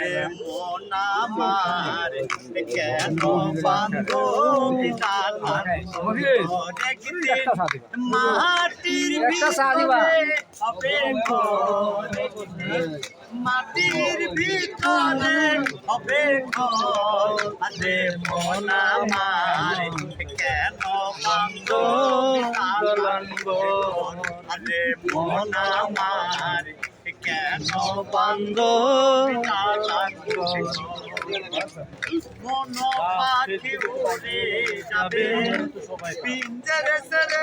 আরে মন আমার কেন বান্ধবী দালান একদিন মাটির ভিতরে হবে মাটির ভিতরে হবে আরে মন আমার কেন বান্ধবী দালান আরে মন আমার কেন দালান মন পাখি উড়ে যাবে পিঞ্জরে সরে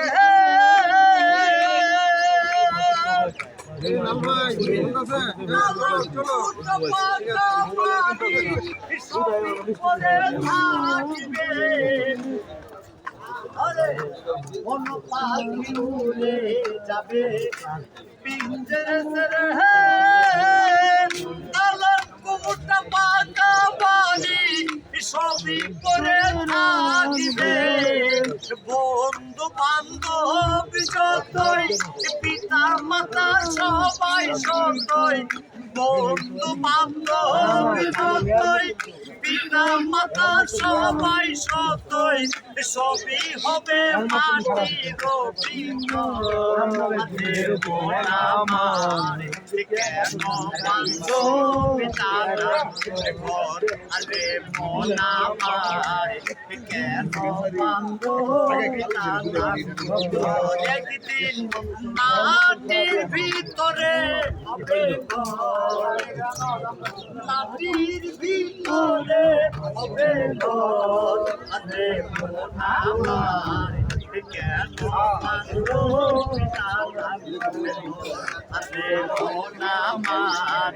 মন পাখি উড়ে যাবে সবই করে থাকিবে বন্ধু বান্ধব যতই পিতা মাতা সবাই সতই বন্ধু বান্ধব যতই পিতা মাতা সবাই সতই সবই হবে মাটির আমাদের আমার কেন বান্ধব তারা ঘর আরে মন আমার কেন বান্ধব তারা একদিন মাটির মাটির ভিতরে হবে ঘর মন আমার কেন বান্ধব তারা আরে মন আমার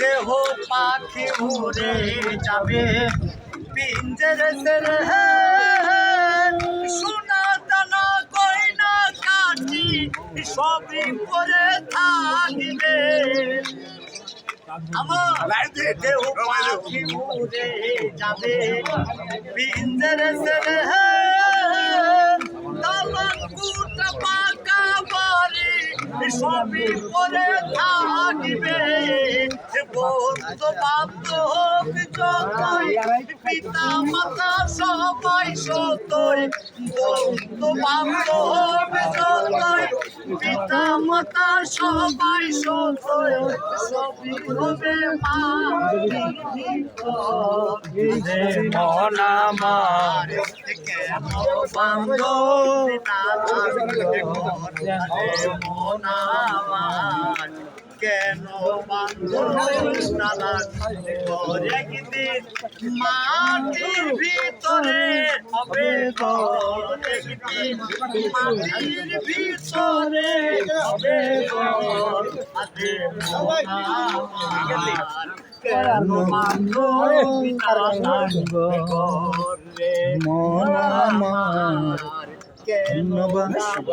দেহ পাখি উড়ে যাবে, পিঞ্জরে সোনা দানা গয়না কাটি সবই পরে থাকিবে। আমার দেহ পাখি উড়ে যাবে। পিঞ্জরে সেরে দালান কুটা পাকা বাড়ি সবই পরে বন্ধু বান্ধব যতই পিতা মাতা সবাই সতই বন্ধু বান্ধব যতই পিতা মাতা সবাই সতই সবই হবে মা মন আমার কেন একদিন মাটির ভিতরে হবে একদিন মাটির ভিতরে হবে মন কেন মন আমার। বান্ধব